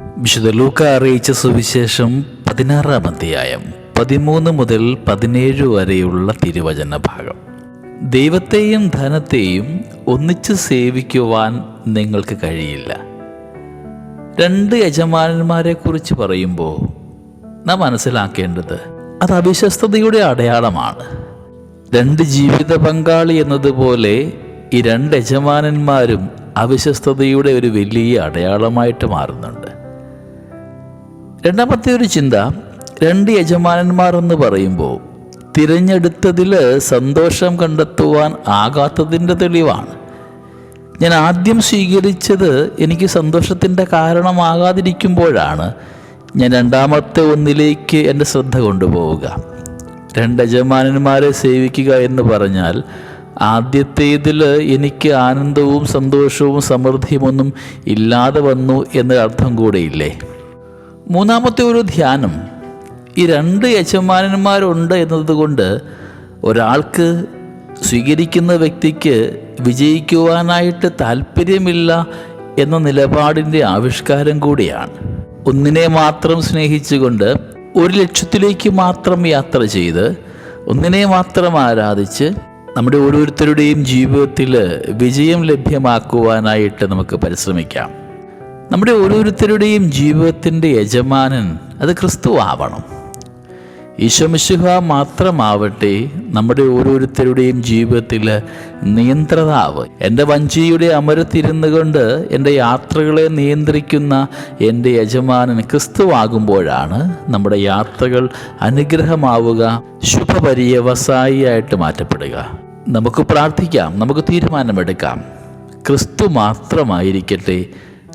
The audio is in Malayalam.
വിശുദ്ധ ലൂക്ക അറിയിച്ച സുവിശേഷം പതിനാറാം അധ്യായം പതിമൂന്ന് മുതൽ പതിനേഴ് വരെയുള്ള തിരുവചന ഭാഗം. ദൈവത്തെയും ധനത്തെയും ഒന്നിച്ച് സേവിക്കുവാൻ നിങ്ങൾക്ക് കഴിയില്ല. രണ്ട് യജമാനന്മാരെ കുറിച്ച് പറയുമ്പോൾ നാം മനസ്സിലാക്കേണ്ടത് അത് അവിശ്വസ്തയുടെ അടയാളമാണ്. രണ്ട് ജീവിത പങ്കാളി എന്നതുപോലെ ഈ രണ്ട് യജമാനന്മാരും അവിശ്വസ്തയുടെ ഒരു വലിയ അടയാളമായിട്ട് മാറുന്നുണ്ട്. രണ്ടാമത്തെ ഒരു ചിന്ത രണ്ട് യജമാനന്മാർ എന്ന് പറയുമ്പോൾ തിരഞ്ഞെടുത്തതിൽ സന്തോഷം കണ്ടെത്തുവാൻ ആകാത്തതിന്റെ തെളിവാണ്. ഞാൻ ആദ്യം സ്വീകരിച്ചത് എനിക്ക് സന്തോഷത്തിന്റെ കാരണമാകാതിരിക്കുമ്പോഴാണ്. ഞാൻ രണ്ടാമത്തെ ഒന്നിലേക്ക് എന്റെ ശ്രദ്ധ കൊണ്ടുപോവുക. രണ്ട് യജമാനന്മാരെ സേവിക്കുക എന്ന് പറഞ്ഞാൽ ആദ്യത്തേതിൽ എനിക്ക് ആനന്ദവും സന്തോഷവും സമൃദ്ധിയുമൊന്നും ഇല്ലാതെ വന്നു എന്ന അർത്ഥം കൂടെയില്ലേ? മൂന്നാമത്തെ ഒരു ധ്യാനം ഈ രണ്ട് യജമാനന്മാരുണ്ട് എന്നതുകൊണ്ട് ഒരാൾക്ക് സ്വീകരിക്കുന്ന വ്യക്തിക്ക് വിജയിക്കുവാനായിട്ട് താല്പര്യമില്ല എന്ന നിലപാടിന്റെ ആവിഷ്കാരം കൂടിയാണ്. ഒന്നിനെ മാത്രം സ്നേഹിച്ചുകൊണ്ട് ഒരു ലക്ഷ്യത്തിലേക്ക് മാത്രം യാത്ര ചെയ്ത് ഒന്നിനെ മാത്രം ആരാധിച്ച് നമ്മുടെ ഓരോരുത്തരുടെയും ജീവിതത്തിൽ വിജയം ലഭ്യമാക്കുവാനായിട്ട് നമുക്ക് പരിശ്രമിക്കാം. നമ്മുടെ ഓരോരുത്തരുടെയും ജീവിതത്തിന്റെ യജമാനൻ അത് ക്രിസ്തു ആവണം ഈശോമിശുഹ മാത്രമാവട്ടെ നമ്മുടെ ഓരോരുത്തരുടെയും ജീവിതത്തിൽ നിയന്ത്രതാവ്. എന്റെ വഞ്ചിയുടെ അമരത്തിരുന്നു കൊണ്ട് എന്റെ യാത്രകളെ നിയന്ത്രിക്കുന്ന എന്റെ യജമാനൻ ക്രിസ്തുവാകുമ്പോഴാണ് നമ്മുടെ യാത്രകൾ അനുഗ്രഹമാവുക ശുഭപര്യവസായിയായിട്ട് മാറ്റപ്പെടുക. നമുക്ക് പ്രാർത്ഥിക്കാം നമുക്ക് തീരുമാനമെടുക്കാം. ക്രിസ്തു മാത്രമായിരിക്കട്ടെ